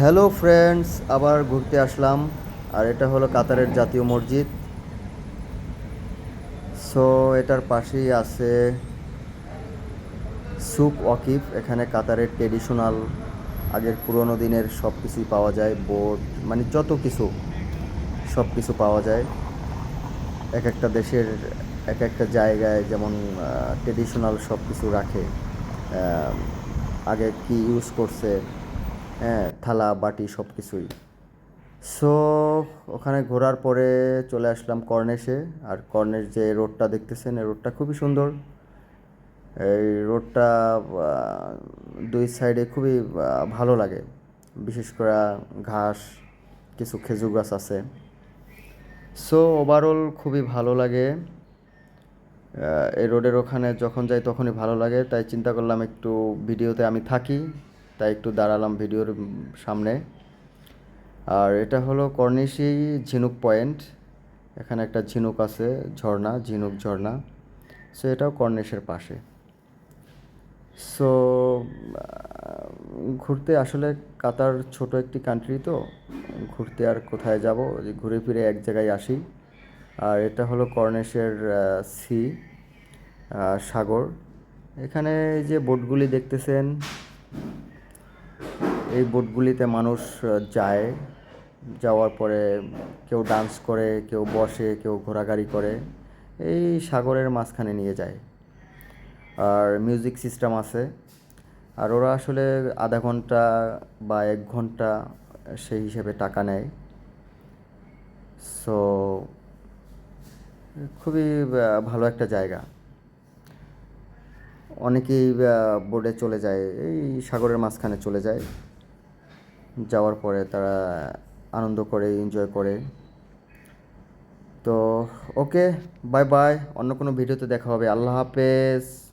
Hello friends আবার ঘুরতে আসলাম, আর এটা হলো কাতারের জাতীয় মসজিদ। সো এটার পাশেই আছে সুপ ওয়াকিফ, এখানে কাতারের ট্রেডিশনাল আগের পুরোনো দিনের সব কিছুই পাওয়া যায় বোর্ড মানে যত কিছু সব কিছু পাওয়া যায়। এক একটা দেশের এক একটা জায়গায় যেমন ট্রেডিশনাল সব কিছু রাখে। আগে কি ইউজ করছে হ্যাঁ থালা, বাটি সব কিছুই সো ওখানে ঘোরার পরে চলে আসলাম কর্নেশে। আর কর্নেশ যে রোডটা দেখতেছেন, এই রোডটা খুবই সুন্দর। এই রোডটা দুই সাইডে খুবই ভালো লাগে। বিশেষ করে ঘাস, কিছু খেজুর গাছ আছে। সো ওভারঅল খুবই ভালো লাগে। এই রোডের ওখানে যখন যাই তখনই ভালো লাগে। তাই চিন্তা করলাম একটু ভিডিওতে আমি থাকি। তাই একটু দাঁড়ালাম ভিডিওর সামনে। আর এটা হলো কর্নিশি ঝিনুক পয়েন্ট। এখানে একটা ঝিনুক আছে, ঝর্ণা, ঝিনুক, ঝর্ণা। সো এটাও কর্নিশের পাশে। সো ঘুরতে আসলে কাতার ছোট একটি কান্ট্রি তো। ঘুরতে আর কোথায় যাব? ঘুরে ফিরে এক জায়গায় আসি। আর এটা হলো কর্নেশের সি সাগর। এখানে যে বোটগুলি দেখতেছেন এই বোটগুলিতে মানুষ যায়। যাওয়ার পরে কেউ ডান্স করে, কেউ বসে, কেউ ঘোরাঘুরি করে। এই সাগরের মাঝখানে নিয়ে যায়। আর মিউজিক সিস্টেম আছে। আর ওরা আসলে আধা ঘণ্টা বা এক ঘণ্টা সেই হিসেবে টাকা নেয়। সো খুবই ভালো একটা জায়গা। অনেকেই বোর্ডে চলে যায়। এই সাগরের মাঝখানে চলে যায়। যাওয়ার পরে তারা আনন্দ করে এনজয় করে। তো ওকে বাই বাই অন্য কোনো ভিডিওতে দেখা হবে। আল্লাহ হাফেজ।